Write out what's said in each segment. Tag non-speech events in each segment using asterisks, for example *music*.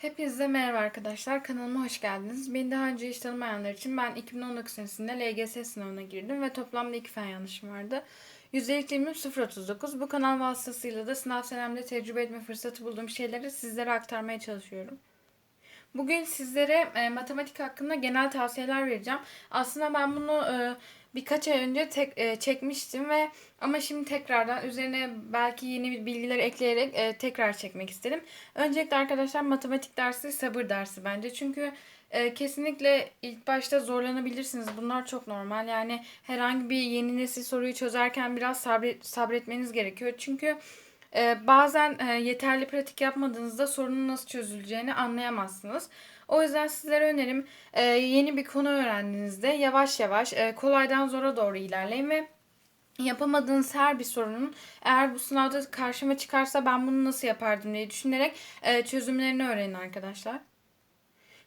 Hepinize merhaba arkadaşlar. Kanalıma hoş geldiniz. Beni daha önce hiç tanımayanlar için ben 2019 senesinde LGS sınavına girdim ve toplamda iki fen yanlışım vardı. Yüzdelik dilimim 0.39. Bu kanal vasıtasıyla da sınav senemde tecrübe etme fırsatı bulduğum şeyleri sizlere aktarmaya çalışıyorum. Bugün sizlere e, matematik hakkında genel tavsiyeler vereceğim. Aslında ben bunu e, birkaç ay önce tek, e, çekmiştim ve ama şimdi tekrardan üzerine belki yeni bilgiler ekleyerek e, tekrar çekmek istedim. Öncelikle arkadaşlar matematik dersi sabır dersi bence. Çünkü e, kesinlikle ilk başta zorlanabilirsiniz. Bunlar çok normal. Yani herhangi bir yeni nesil soruyu çözerken biraz sabret, sabretmeniz gerekiyor. Çünkü ee, bazen e, yeterli pratik yapmadığınızda sorunun nasıl çözüleceğini anlayamazsınız. O yüzden sizlere önerim e, yeni bir konu öğrendiğinizde yavaş yavaş e, kolaydan zora doğru ilerleyin ve yapamadığınız her bir sorunun eğer bu sınavda karşıma çıkarsa ben bunu nasıl yapardım diye düşünerek e, çözümlerini öğrenin arkadaşlar.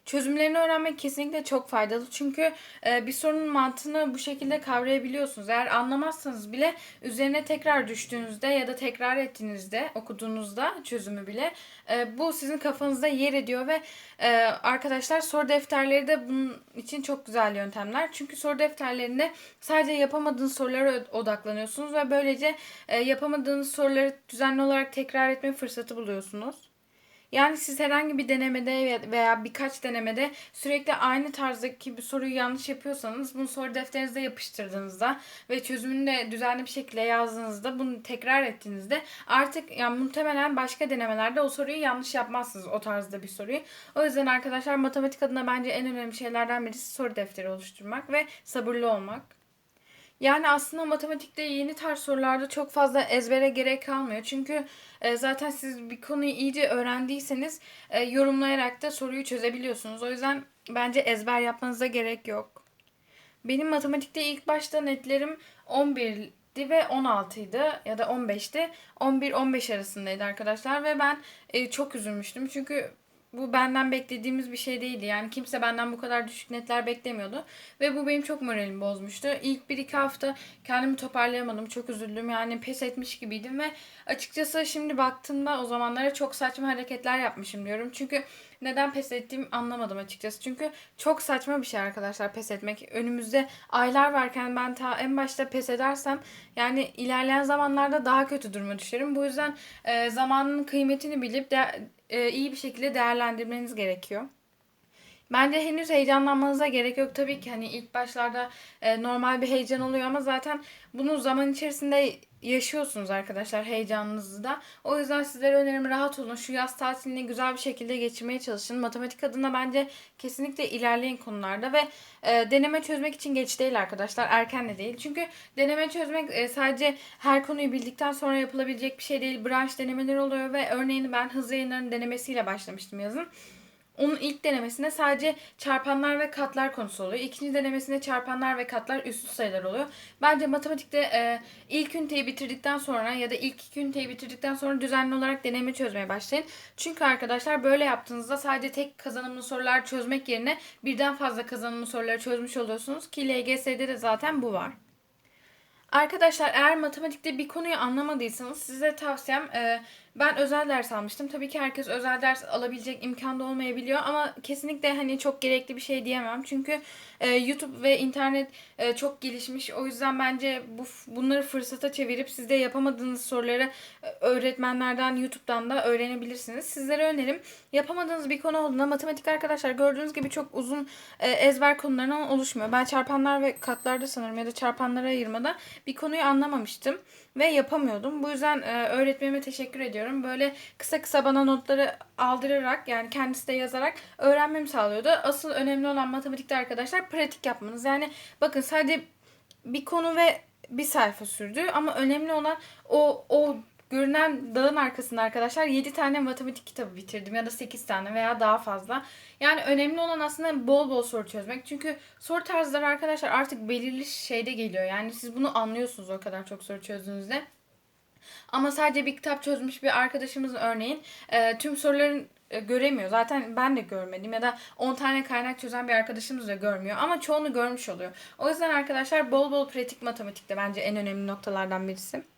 Çözümlerini öğrenmek kesinlikle çok faydalı. Çünkü e, bir sorunun mantığını bu şekilde kavrayabiliyorsunuz. Eğer anlamazsanız bile üzerine tekrar düştüğünüzde ya da tekrar ettiğinizde, okuduğunuzda çözümü bile e, bu sizin kafanızda yer ediyor ve e, arkadaşlar soru defterleri de bunun için çok güzel yöntemler. Çünkü soru defterlerinde sadece yapamadığınız sorulara odaklanıyorsunuz ve böylece yapamadığınız soruları düzenli olarak tekrar etme fırsatı buluyorsunuz. Yani siz herhangi bir denemede veya birkaç denemede sürekli aynı tarzdaki bir soruyu yanlış yapıyorsanız bunu soru defterinize yapıştırdığınızda ve çözümünü de düzenli bir şekilde yazdığınızda bunu tekrar ettiğinizde artık yani muhtemelen başka denemelerde o soruyu yanlış yapmazsınız o tarzda bir soruyu. O yüzden arkadaşlar matematik adına bence en önemli şeylerden birisi soru defteri oluşturmak ve sabırlı olmak. Yani aslında matematikte yeni tarz sorularda çok fazla ezbere gerek kalmıyor. Çünkü e, zaten siz bir konuyu iyice öğrendiyseniz e, yorumlayarak da soruyu çözebiliyorsunuz. O yüzden bence ezber yapmanıza gerek yok. Benim matematikte ilk başta netlerim 11'di ve 16'ydı ya da 15'ti. 11-15 arasındaydı arkadaşlar ve ben e, çok üzülmüştüm. Çünkü bu benden beklediğimiz bir şey değildi. Yani kimse benden bu kadar düşük netler beklemiyordu. Ve bu benim çok moralimi bozmuştu. İlk bir iki hafta kendimi toparlayamadım. Çok üzüldüm. Yani pes etmiş gibiydim ve açıkçası şimdi baktığımda o zamanlara çok saçma hareketler yapmışım diyorum. Çünkü neden pes ettiğimi anlamadım açıkçası. Çünkü çok saçma bir şey arkadaşlar pes etmek. Önümüzde aylar varken ben ta en başta pes edersem yani ilerleyen zamanlarda daha kötü duruma düşerim. Bu yüzden e, zamanın kıymetini bilip de iyi bir şekilde değerlendirmeniz gerekiyor. Bence henüz heyecanlanmanıza gerek yok. Tabii ki hani ilk başlarda e, normal bir heyecan oluyor ama zaten bunu zaman içerisinde yaşıyorsunuz arkadaşlar heyecanınızı da. O yüzden sizlere önerim rahat olun. Şu yaz tatilini güzel bir şekilde geçirmeye çalışın. Matematik adına bence kesinlikle ilerleyin konularda ve e, deneme çözmek için geç değil arkadaşlar. Erken de değil. Çünkü deneme çözmek e, sadece her konuyu bildikten sonra yapılabilecek bir şey değil. Branş denemeleri oluyor ve örneğin ben hızlı yayınların denemesiyle başlamıştım yazın. Onun ilk denemesinde sadece çarpanlar ve katlar konusu oluyor. İkinci denemesinde çarpanlar ve katlar üstü sayılar oluyor. Bence matematikte e, ilk üniteyi bitirdikten sonra ya da ilk iki üniteyi bitirdikten sonra düzenli olarak deneme çözmeye başlayın. Çünkü arkadaşlar böyle yaptığınızda sadece tek kazanımlı sorular çözmek yerine birden fazla kazanımlı soruları çözmüş oluyorsunuz ki LGS'de de zaten bu var. Arkadaşlar eğer matematikte bir konuyu anlamadıysanız size tavsiyem e, ben özel ders almıştım. Tabii ki herkes özel ders alabilecek imkanda olmayabiliyor ama kesinlikle hani çok gerekli bir şey diyemem. Çünkü e, YouTube ve internet e, çok gelişmiş. O yüzden bence bu bunları fırsata çevirip siz de yapamadığınız soruları e, öğretmenlerden, YouTube'dan da öğrenebilirsiniz. Sizlere önerim yapamadığınız bir konu olduğunda matematik arkadaşlar gördüğünüz gibi çok uzun e, ezber konularından oluşmuyor. Ben çarpanlar ve katlarda sanırım ya da çarpanlara ayırmada bir konuyu anlamamıştım ve yapamıyordum. Bu yüzden e, öğretmenime teşekkür ediyorum. Böyle kısa kısa bana notları aldırarak yani kendisi de yazarak öğrenmemi sağlıyordu. Asıl önemli olan matematikte arkadaşlar pratik yapmanız. Yani bakın sadece bir konu ve bir sayfa sürdü ama önemli olan o o görünen dağın arkasında arkadaşlar 7 tane matematik kitabı bitirdim ya da 8 tane veya daha fazla. Yani önemli olan aslında bol bol soru çözmek. Çünkü soru tarzları arkadaşlar artık belirli şeyde geliyor. Yani siz bunu anlıyorsunuz o kadar çok soru çözdüğünüzde. Ama sadece bir kitap çözmüş bir arkadaşımız örneğin e, tüm soruların e, göremiyor. Zaten ben de görmedim ya da 10 tane kaynak çözen bir arkadaşımız da görmüyor ama çoğunu görmüş oluyor. O yüzden arkadaşlar bol bol pratik matematikte bence en önemli noktalardan birisi.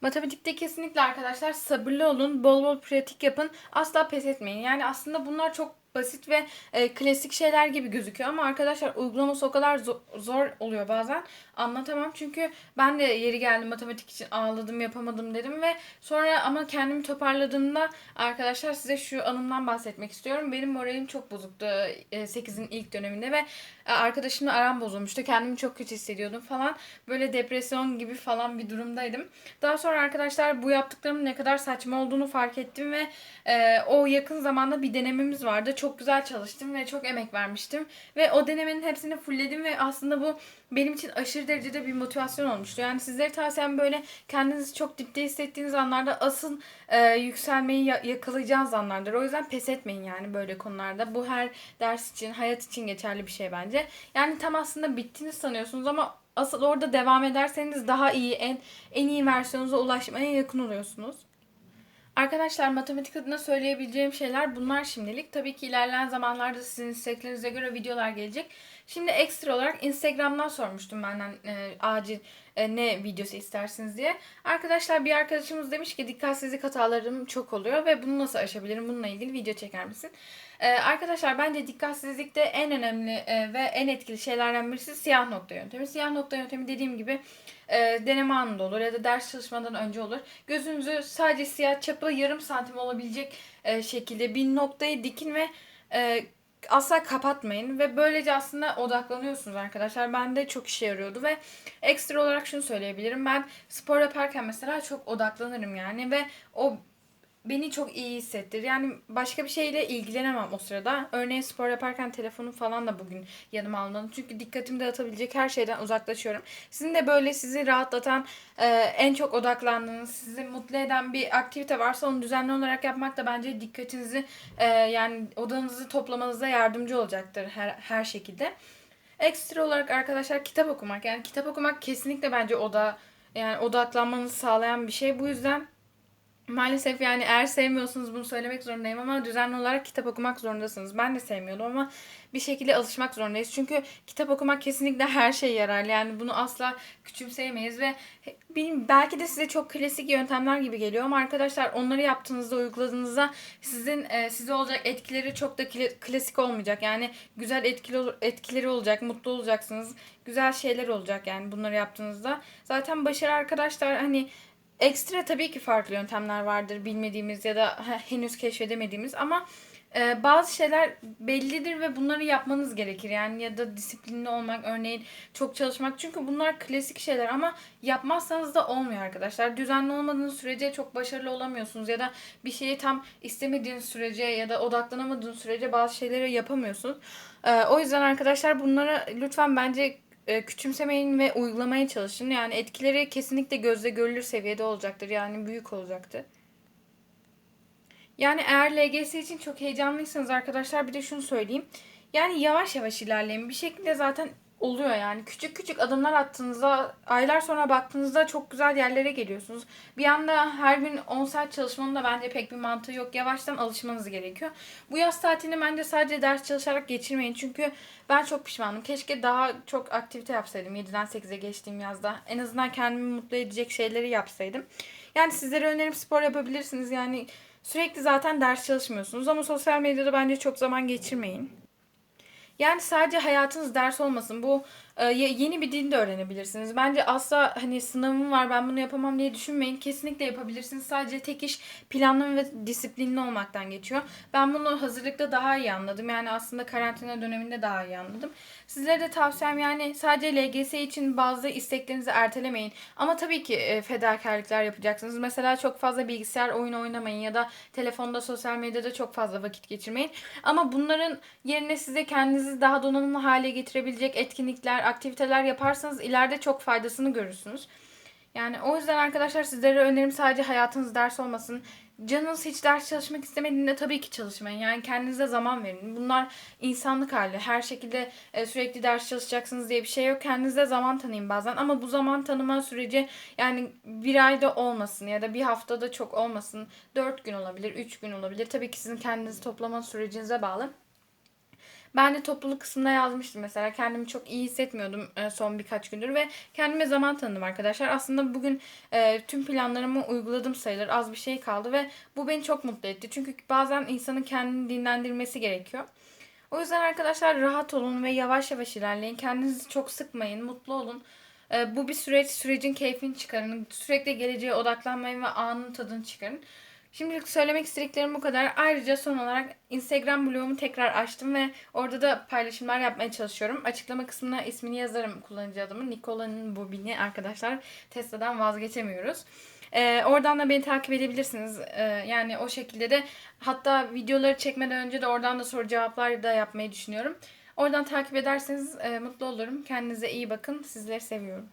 Matematikte kesinlikle arkadaşlar sabırlı olun, bol bol pratik yapın, asla pes etmeyin. Yani aslında bunlar çok basit ve e, klasik şeyler gibi gözüküyor ama arkadaşlar uygulaması o kadar zo- zor oluyor bazen. Anlatamam çünkü ben de yeri geldi matematik için ağladım yapamadım dedim ve sonra ama kendimi toparladığımda arkadaşlar size şu anımdan bahsetmek istiyorum. Benim moralim çok bozuktu e, 8'in ilk döneminde ve e, arkadaşımla aram bozulmuştu. Kendimi çok kötü hissediyordum falan. Böyle depresyon gibi falan bir durumdaydım. Daha sonra arkadaşlar bu yaptıklarımın ne kadar saçma olduğunu fark ettim ve e, o yakın zamanda bir denememiz vardı. Çok güzel çalıştım ve çok emek vermiştim. Ve o denemenin hepsini fullledim ve aslında bu benim için aşırı derecede bir motivasyon olmuştu. Yani sizlere tavsiyem böyle kendinizi çok dipte hissettiğiniz anlarda asıl e, yükselmeyi ya- yakalayacağınız anlardır. O yüzden pes etmeyin yani böyle konularda. Bu her ders için, hayat için geçerli bir şey bence. Yani tam aslında bittiğini sanıyorsunuz ama asıl orada devam ederseniz daha iyi, en en iyi versiyonunuza ulaşmaya yakın oluyorsunuz. Arkadaşlar matematik adına söyleyebileceğim şeyler bunlar şimdilik. Tabii ki ilerleyen zamanlarda sizin isteklerinize göre videolar gelecek. Şimdi ekstra olarak Instagram'dan sormuştum benden e, acil e, ne videosu istersiniz diye. Arkadaşlar bir arkadaşımız demiş ki dikkatsizlik hatalarım çok oluyor ve bunu nasıl aşabilirim? Bununla ilgili video çeker misin? E, arkadaşlar bence dikkatsizlikte en önemli e, ve en etkili şeylerden birisi siyah nokta yöntemi. Siyah nokta yöntemi dediğim gibi e, deneme anında olur ya da ders çalışmadan önce olur. Gözünüzü sadece siyah çapı yarım santim olabilecek e, şekilde bir noktayı dikin ve e, asla kapatmayın ve böylece aslında odaklanıyorsunuz arkadaşlar. Bende çok işe yarıyordu ve ekstra olarak şunu söyleyebilirim. Ben spor yaparken mesela çok odaklanırım yani ve o beni çok iyi hissettir. Yani başka bir şeyle ilgilenemem o sırada. Örneğin spor yaparken telefonu falan da bugün yanıma almadım. Çünkü dikkatimi dağıtabilecek her şeyden uzaklaşıyorum. Sizin de böyle sizi rahatlatan, e, en çok odaklandığınız, sizi mutlu eden bir aktivite varsa onu düzenli olarak yapmak da bence dikkatinizi e, yani odanızı toplamanıza yardımcı olacaktır her, her şekilde. Ekstra olarak arkadaşlar kitap okumak. Yani kitap okumak kesinlikle bence oda yani odaklanmanızı sağlayan bir şey. Bu yüzden Maalesef yani eğer sevmiyorsunuz bunu söylemek zorundayım ama düzenli olarak kitap okumak zorundasınız. Ben de sevmiyordum ama bir şekilde alışmak zorundayız. Çünkü kitap okumak kesinlikle *laughs* her şeye yarar. Yani bunu asla küçümseyemeyiz ve belki de size çok klasik yöntemler gibi geliyor ama arkadaşlar onları yaptığınızda uyguladığınızda sizin e, size olacak etkileri çok da kla- klasik olmayacak. Yani güzel etkili etkileri olacak, mutlu olacaksınız. Güzel şeyler olacak yani bunları yaptığınızda. Zaten başarı arkadaşlar hani Ekstra tabii ki farklı yöntemler vardır bilmediğimiz ya da henüz keşfedemediğimiz ama e, bazı şeyler bellidir ve bunları yapmanız gerekir. Yani ya da disiplinli olmak, örneğin çok çalışmak. Çünkü bunlar klasik şeyler ama yapmazsanız da olmuyor arkadaşlar. Düzenli olmadığınız sürece çok başarılı olamıyorsunuz ya da bir şeyi tam istemediğiniz sürece ya da odaklanamadığınız sürece bazı şeyleri yapamıyorsunuz. E, o yüzden arkadaşlar bunlara lütfen bence e, küçümsemeyin ve uygulamaya çalışın. Yani etkileri kesinlikle gözle görülür seviyede olacaktır. Yani büyük olacaktır. Yani eğer LGS için çok heyecanlıysanız arkadaşlar bir de şunu söyleyeyim. Yani yavaş yavaş ilerleyin. Bir şekilde zaten oluyor yani. Küçük küçük adımlar attığınızda, aylar sonra baktığınızda çok güzel yerlere geliyorsunuz. Bir anda her gün 10 saat çalışmanın da bence pek bir mantığı yok. Yavaştan alışmanız gerekiyor. Bu yaz tatilini bence sadece ders çalışarak geçirmeyin. Çünkü ben çok pişmanım. Keşke daha çok aktivite yapsaydım 7'den 8'e geçtiğim yazda. En azından kendimi mutlu edecek şeyleri yapsaydım. Yani sizlere önerim spor yapabilirsiniz. Yani sürekli zaten ders çalışmıyorsunuz ama sosyal medyada bence çok zaman geçirmeyin. Yani sadece hayatınız ders olmasın. Bu e, yeni bir dil de öğrenebilirsiniz. Bence asla hani sınavım var ben bunu yapamam diye düşünmeyin. Kesinlikle yapabilirsiniz. Sadece tek iş planlı ve disiplinli olmaktan geçiyor. Ben bunu hazırlıkta daha iyi anladım. Yani aslında karantina döneminde daha iyi anladım. Sizlere de tavsiyem yani sadece LGS için bazı isteklerinizi ertelemeyin. Ama tabii ki e, fedakarlıklar yapacaksınız. Mesela çok fazla bilgisayar oyunu oynamayın ya da telefonda sosyal medyada çok fazla vakit geçirmeyin. Ama bunların yerine size kendinizi daha donanımlı hale getirebilecek etkinlikler, aktiviteler yaparsanız ileride çok faydasını görürsünüz. Yani o yüzden arkadaşlar sizlere önerim sadece hayatınız ders olmasın. Canınız hiç ders çalışmak istemediğinde tabii ki çalışmayın. Yani kendinize zaman verin. Bunlar insanlık hali. Her şekilde e, sürekli ders çalışacaksınız diye bir şey yok. Kendinize zaman tanıyın bazen. Ama bu zaman tanıma süreci yani bir ayda olmasın ya da bir haftada çok olmasın. Dört gün olabilir, üç gün olabilir. Tabii ki sizin kendinizi toplama sürecinize bağlı. Ben de topluluk kısmında yazmıştım mesela. Kendimi çok iyi hissetmiyordum e, son birkaç gündür ve kendime zaman tanıdım arkadaşlar. Aslında bugün e, tüm planlarımı uyguladım sayılır. Az bir şey kaldı ve bu beni çok mutlu etti. Çünkü bazen insanın kendini dinlendirmesi gerekiyor. O yüzden arkadaşlar rahat olun ve yavaş yavaş ilerleyin. Kendinizi çok sıkmayın, mutlu olun. Ee, bu bir süreç, sürecin keyfini çıkarın. Sürekli geleceğe odaklanmayın ve anın tadını çıkarın. Şimdilik söylemek istediklerim bu kadar. Ayrıca son olarak Instagram blogumu tekrar açtım ve orada da paylaşımlar yapmaya çalışıyorum. Açıklama kısmına ismini yazarım kullanıcı adımı. Nikola'nın bobini arkadaşlar. Tesla'dan vazgeçemiyoruz. Ee, oradan da beni takip edebilirsiniz. Ee, yani o şekilde de hatta videoları çekmeden önce de oradan da soru cevaplar da yapmayı düşünüyorum. Oradan takip ederseniz e, mutlu olurum. Kendinize iyi bakın. Sizleri seviyorum.